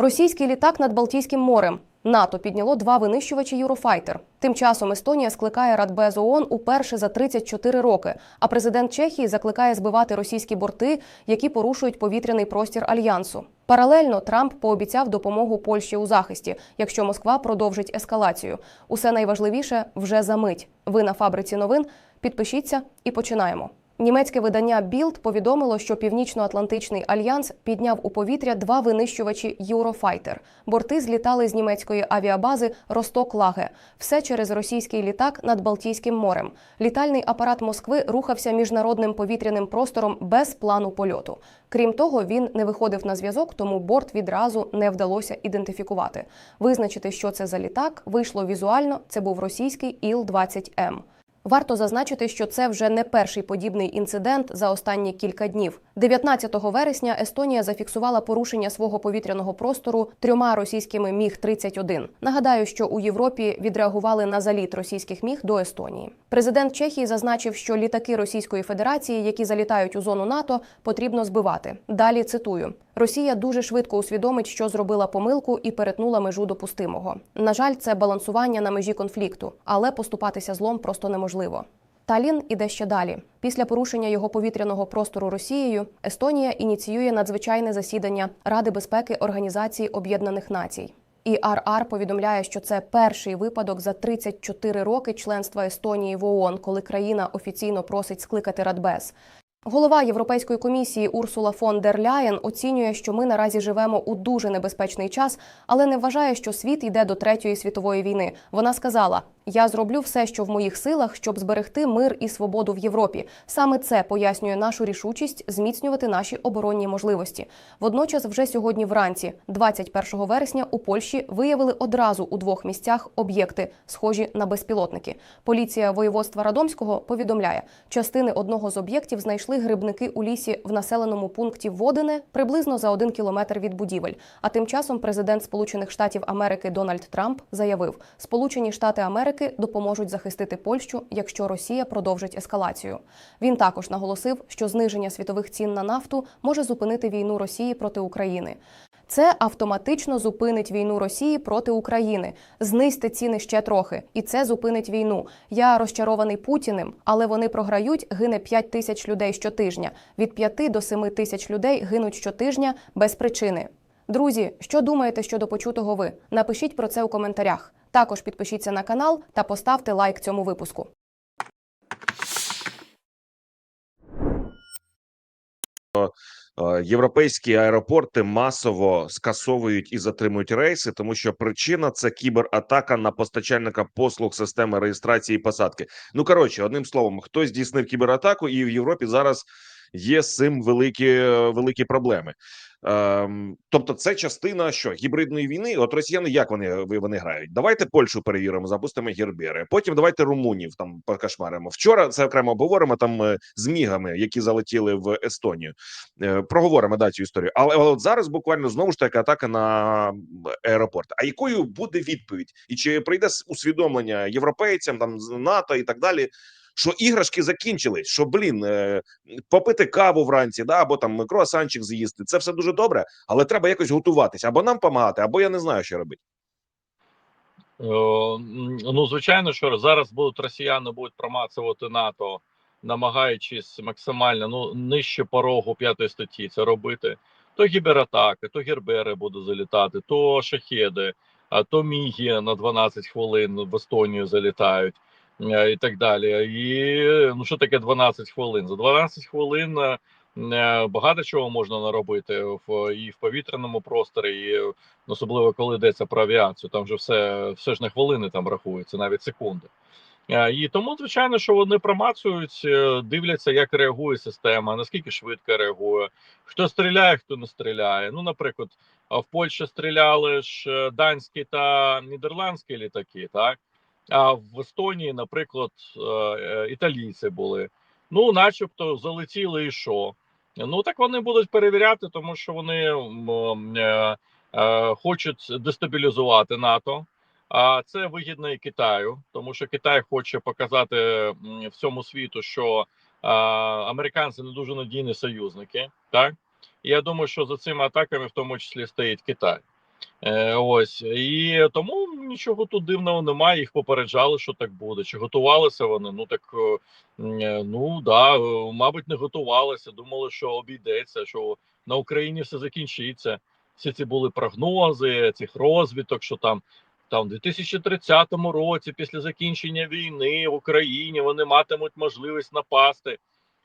Російський літак над Балтійським морем. НАТО підняло два винищувачі Юрофайтер. Тим часом Естонія скликає Радбез ООН уперше за 34 роки. А президент Чехії закликає збивати російські борти, які порушують повітряний простір альянсу. Паралельно Трамп пообіцяв допомогу Польщі у захисті, якщо Москва продовжить ескалацію. Усе найважливіше вже за мить. Ви на фабриці новин. Підпишіться і починаємо. Німецьке видання Білд повідомило, що Північно-Атлантичний альянс підняв у повітря два винищувачі Юрофайтер. Борти злітали з німецької авіабази Росток-Лаге. Все через російський літак над Балтійським морем. Літальний апарат Москви рухався міжнародним повітряним простором без плану польоту. Крім того, він не виходив на зв'язок, тому борт відразу не вдалося ідентифікувати. Визначити, що це за літак, вийшло візуально. Це був російський Іл-20М. Варто зазначити, що це вже не перший подібний інцидент за останні кілька днів. 19 вересня Естонія зафіксувала порушення свого повітряного простору трьома російськими міг 31 Нагадаю, що у Європі відреагували на заліт російських міг до Естонії. Президент Чехії зазначив, що літаки Російської Федерації, які залітають у зону НАТО, потрібно збивати. Далі цитую: Росія дуже швидко усвідомить, що зробила помилку і перетнула межу допустимого. На жаль, це балансування на межі конфлікту, але поступатися злом просто неможливо. Талін іде ще далі. Після порушення його повітряного простору Росією Естонія ініціює надзвичайне засідання Ради безпеки Організації Об'єднаних Націй. ІРР повідомляє, що це перший випадок за 34 роки членства Естонії в ООН, коли країна офіційно просить скликати Радбез. Голова Європейської комісії Урсула фон дер Ляєн оцінює, що ми наразі живемо у дуже небезпечний час, але не вважає, що світ йде до третьої світової війни. Вона сказала: Я зроблю все, що в моїх силах, щоб зберегти мир і свободу в Європі. Саме це пояснює нашу рішучість зміцнювати наші оборонні можливості. Водночас, вже сьогодні вранці, 21 вересня, у Польщі виявили одразу у двох місцях об'єкти, схожі на безпілотники. Поліція воєводства Радомського повідомляє, частини одного з об'єктів знайшли грибники у лісі в населеному пункті Водине приблизно за один кілометр від будівель. А тим часом президент Сполучених Штатів Америки Дональд Трамп заявив, Сполучені Штати Америки допоможуть захистити Польщу, якщо Росія продовжить ескалацію. Він також наголосив, що зниження світових цін на нафту може зупинити війну Росії проти України. Це автоматично зупинить війну Росії проти України. Знизьте ціни ще трохи, і це зупинить війну. Я розчарований Путіним, але вони програють. Гине 5 тисяч людей щотижня. Від 5 до 7 тисяч людей гинуть щотижня без причини. Друзі, що думаєте щодо почутого ви? Напишіть про це у коментарях. Також підпишіться на канал та поставте лайк цьому випуску. Е, Європейські аеропорти масово скасовують і затримують рейси, тому що причина це кібератака на постачальника послуг системи реєстрації і посадки. Ну коротше, одним словом, хтось здійснив кібератаку, і в Європі зараз є з цим великі великі проблеми. Ем, тобто, це частина що гібридної війни. От росіяни як вони вони грають? Давайте Польщу перевіримо, запустимо гербери. Потім давайте румунів там покошмаримо. Вчора це окремо обговоримо там е, з мігами, які залетіли в Естонію. Е, проговоримо да цю історію. Але, але от зараз буквально знову ж таки атака на аеропорт. А якою буде відповідь? І чи прийде усвідомлення європейцям там НАТО і так далі? Що іграшки закінчились, що блін е, попити каву вранці, да або там круасанчик з'їсти. Це все дуже добре, але треба якось готуватися або нам допомагати, або я не знаю, що робити. Ну, звичайно, що зараз будуть росіяни будуть промацувати НАТО, намагаючись максимально ну нижче порогу п'ятої статті це робити. То гібератаки, то гербери будуть залітати, то шахеди, то міги на 12 хвилин в Естонію залітають. Е, і так далі. І ну що таке 12 хвилин? За 12 хвилин е, е, багато чого можна наробити в і в повітряному просторі, і особливо коли йдеться про авіацію. Там вже все все ж не хвилини там рахується, навіть секунди. І тому, звичайно, що вони промацують, дивляться, як реагує система, наскільки швидко реагує, хто стріляє, хто не стріляє. Ну, наприклад, в Польщі стріляли ж данські та нідерландські літаки, так а в Естонії, наприклад, е, е, італійці були. Ну, начебто, залетіли і що. Ну так вони будуть перевіряти, тому що вони е, хочуть дестабілізувати НАТО. А це вигідно і Китаю, тому що Китай хоче показати всьому світу, що американці не дуже надійні союзники. Так і я думаю, що за цими атаками в тому числі стоїть Китай. Е, ось і тому нічого тут дивного немає. Їх попереджали, що так буде. Чи готувалися вони? Ну так е, е, ну да, мабуть, не готувалися. Думали, що обійдеться, що на Україні все закінчиться. Всі ці були прогнози цих розвиток, що там. Там в 2030 році, після закінчення війни в Україні, вони матимуть можливість напасти.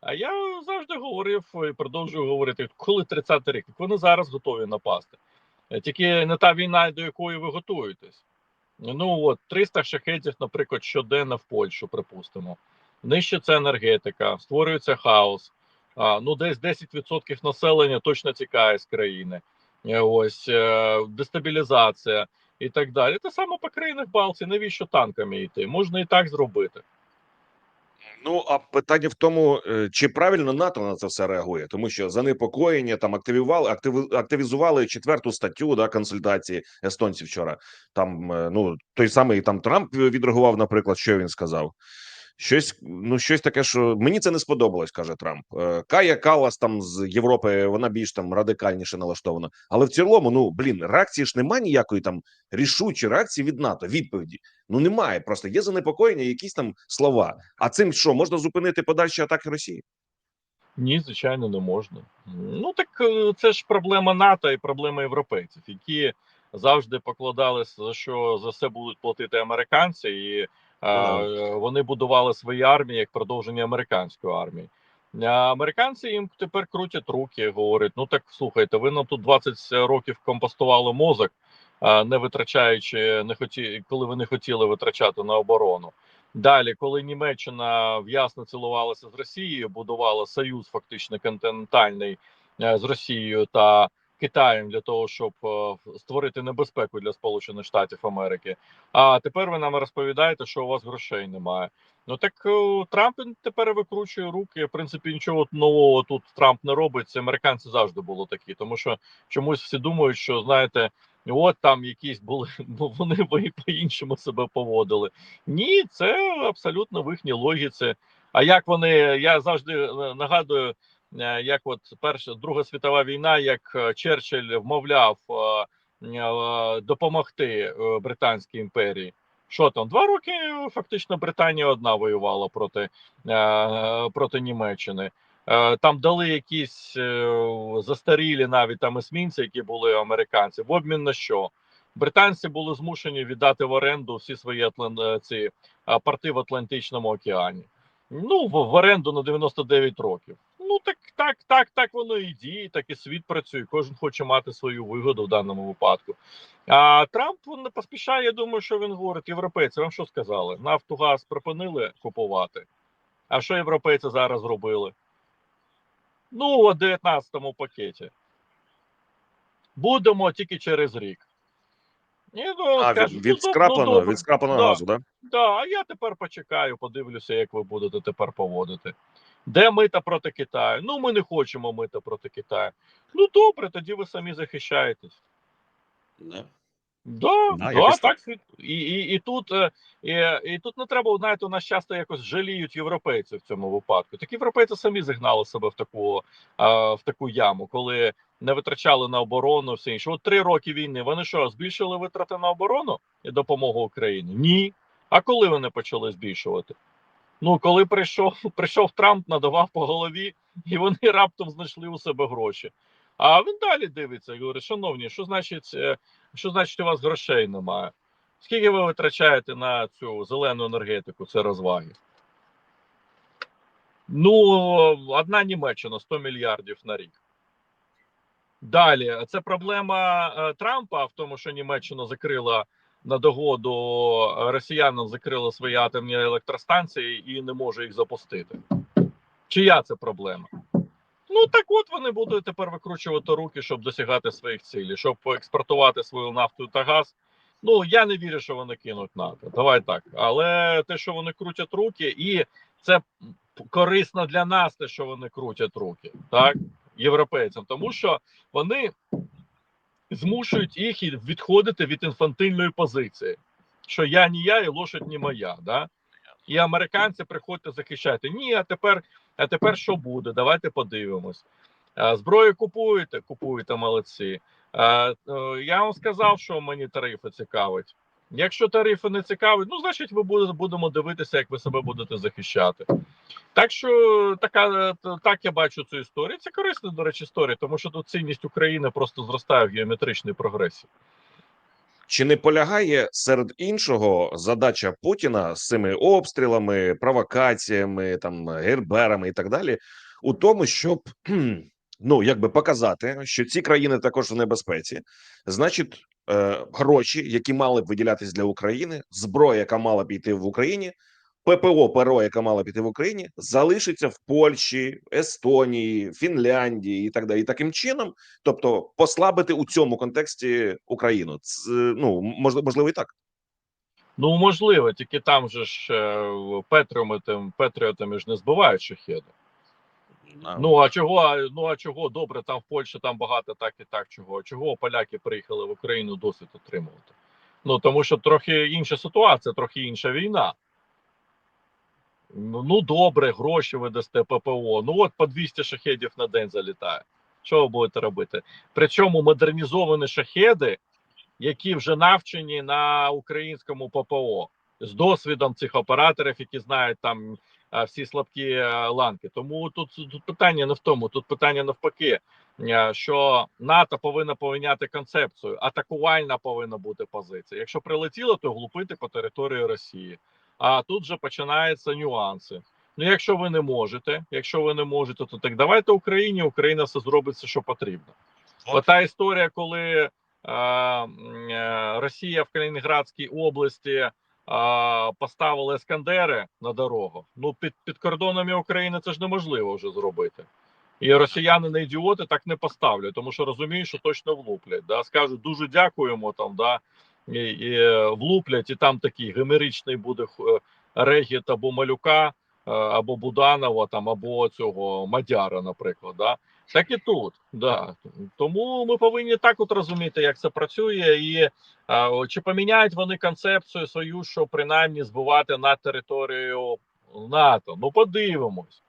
А я завжди говорив і продовжую говорити, коли 30-й рік, вони зараз готові напасти. Е, Тільки не та війна, до якої ви готуєтесь. Ну от 300 шахетів, наприклад, щоденно в Польщу, припустимо. Нищиться енергетика, створюється хаос. А, ну, десь 10% населення точно тікає з країни. Е, Ось е, дестабілізація і так далі. Те саме по країнах Балтії. Навіщо танками йти? Можна і так зробити. Ну а питання в тому, е, чи правильно НАТО на це все реагує, тому що занепокоєння там активували, активи, активізували четверту статтю да консультації естонців вчора. Там е, ну той самий там Трамп відреагував, наприклад, що він сказав. Щось ну щось таке, що мені це не сподобалось, каже Трамп. Е, Кая Калас там з Європи, вона більш там радикальніше налаштована. Але в цілому, ну блін, реакції ж немає ніякої там рішучої реакції від НАТО. Відповіді ну немає. Просто є занепокоєння, якісь там слова. А цим що можна зупинити подальші атаки Росії? Ні, звичайно, не можна. Ну так е, це ж проблема НАТО і проблема європейців, які завжди покладалися за що за все будуть платити американці, і Ага. вони будували свої армії як продовження американської армії. Американці їм тепер крутять руки, говорять: ну так слухайте, ви нам тут 20 років компостували мозок, не витрачаючи, не хоті, коли ви не хотіли витрачати на оборону. Далі, коли Німеччина в'ясно цілувалася з Росією, будувала союз фактично континентальний е, з Росією та Китаєм для того, щоб е, створити небезпеку для Сполучених Штатів Америки. А тепер ви нам розповідаєте, що у вас грошей немає. Ну так е, Трамп тепер викручує руки. В принципі, нічого нового тут Трамп не робить. Це американці завжди було такі, тому що чомусь всі думають, що знаєте. От там якісь були, ну вони по-іншому себе поводили. Ні, це абсолютно в їхній логіці. А як вони, я завжди е, нагадую, як от перша Друга світова війна, як е, Черчилль вмовляв е, е, допомогти е, Британській імперії. Що там, два роки е, фактично Британія одна воювала проти, е, проти Німеччини. Е, Там дали якісь е, застарілі навіть там есмінці, які були американці. В обмін на що? Британці були змушені віддати в оренду всі свої е, ці порти в Атлантичному океані. Ну, в оренду на 99 років. Ну так, так, так, так воно і діє, так і світ працює. Кожен хоче мати свою вигоду в даному випадку. А Трамп він не поспішає. Я думаю, що він говорить: європейці, вам що сказали? Нафту газ припинили купувати. А що європейці зараз зробили? Ну, у 19-му пакеті. Будемо тільки через рік. І, ну, А від, ну, від доб- скрапленого, ну, від скрапленого Да. газу, да? Да, а я тепер почекаю, подивлюся, як ви будете тепер поводити. Де мита проти Китаю? Ну, ми не хочемо мита проти Китаю. Ну добре, тоді ви самі захищаєтесь. Да, Да, да, якось так. І, і, і, тут, е, і, і тут не треба, знаєте, у нас часто якось жаліють європейці в цьому випадку. Так європейці самі загнали себе в таку, в таку яму, коли не витрачали на оборону, все інше. От три роки війни. Вони що, збільшили витрати на оборону і допомогу Україні? Ні. А коли вони почали збільшувати? Ну, коли прийшов, прийшов Трамп, надавав по голові, і вони раптом знайшли у себе гроші. А він далі дивиться і говорить: шановні, що значить, е, що значить, у вас грошей немає? Скільки ви витрачаєте на цю зелену енергетику? Це розваги? Ну, одна Німеччина 100 мільярдів на рік. Далі, це проблема е, Трампа в тому, що Німеччина закрила на догоду е, росіянам закрила свої атомні електростанції і не може їх запустити. Чия це проблема? Ну так от вони будуть тепер викручувати руки, щоб досягати своїх цілей, щоб експортувати свою нафту та газ. Ну я не вірю, що вони кинуть НАТО. Давай так. Але те, що вони крутять руки, і це корисно для нас, те, що вони крутять руки, так європейцям, тому що вони змушують їх відходити від інфантильної позиції, що я не я і лошадь не моя. Да? І американці приходять захищати. Ні, а тепер, а тепер що буде? Давайте подивимось. Зброю купуєте, купуєте молодці. Е, я вам сказав, що мені тарифи цікавить. Якщо тарифи не цікавить, ну значить, ми буде- будемо дивитися, як ви себе будете захищати. Так що така е, так я бачу цю історію. Це корисна, до речі, історія, тому що тут цінність України просто зростає в геометричній прогресії. Чи не полягає серед іншого задача Путіна з цими обстрілами, провокаціями, там герберами і так далі, у тому, щоб ну якби показати, що ці країни також в небезпеці, значить, е, гроші, які мали б виділятись для України, зброя, яка мала б йти в Україні, ППО ПРО, яка мала б йти в Україні, залишиться в Польщі, Естонії, Фінляндії і так далі. І таким чином, тобто послабити у цьому контексті Україну. Це, ну можливо, можливо, і так. Ну можливо, тільки там же ж е, патріотами ж не збивають шахеди. Ну а чого? Ну а чого добре? Там в Польщі там багато так і так. Чого? Чого поляки приїхали в Україну досвід отримувати? Ну тому що трохи інша ситуація, трохи інша війна. Ну, ну добре, гроші ви дасте ППО. Ну от по 200 шахедів на день залітає. Що ви будете робити? Причому модернізовані шахеди, які вже навчені на українському ППО з досвідом цих операторів, які знають там всі слабкі ланки. Тому тут, тут питання не в тому, тут питання навпаки, е, що НАТО повинна поміняти концепцію. Атакувальна повинна бути позиція. Якщо прилетіло, то глупити по території Росії. А тут же починаються нюанси. Ну, якщо ви не можете, якщо ви не можете, то так давайте Україні. Україна все зробить все, що потрібно. Ота історія, коли е, е, Росія в Калінінградській області е, поставили ескандери на дорогу. Ну під, під кордонами України це ж неможливо вже зробити. І росіяни не ідіоти так не поставлять, тому що розуміють, що точно влуплять. Да? Скажуть дуже дякуємо там, да, і, і влуплять, і там такий гемеричний буде е, регіт або малюка, або Буданова, там, або цього Мадяра, наприклад. Да? Так і тут, да. Тому ми повинні так от розуміти, як це працює, і а, чи поміняють вони концепцію свою, що принаймні збивати на територію НАТО. Ну, подивимось.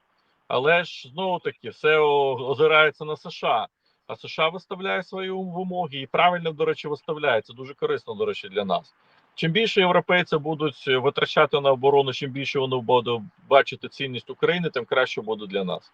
Але ж знову таки все озирається на США. А США виставляє свої вимоги і правильно, до речі, виставляє. Це дуже корисно, до речі, для нас. Чим більше європейці будуть витрачати на оборону, чим більше вони будуть бачити цінність України, тим краще буде для нас.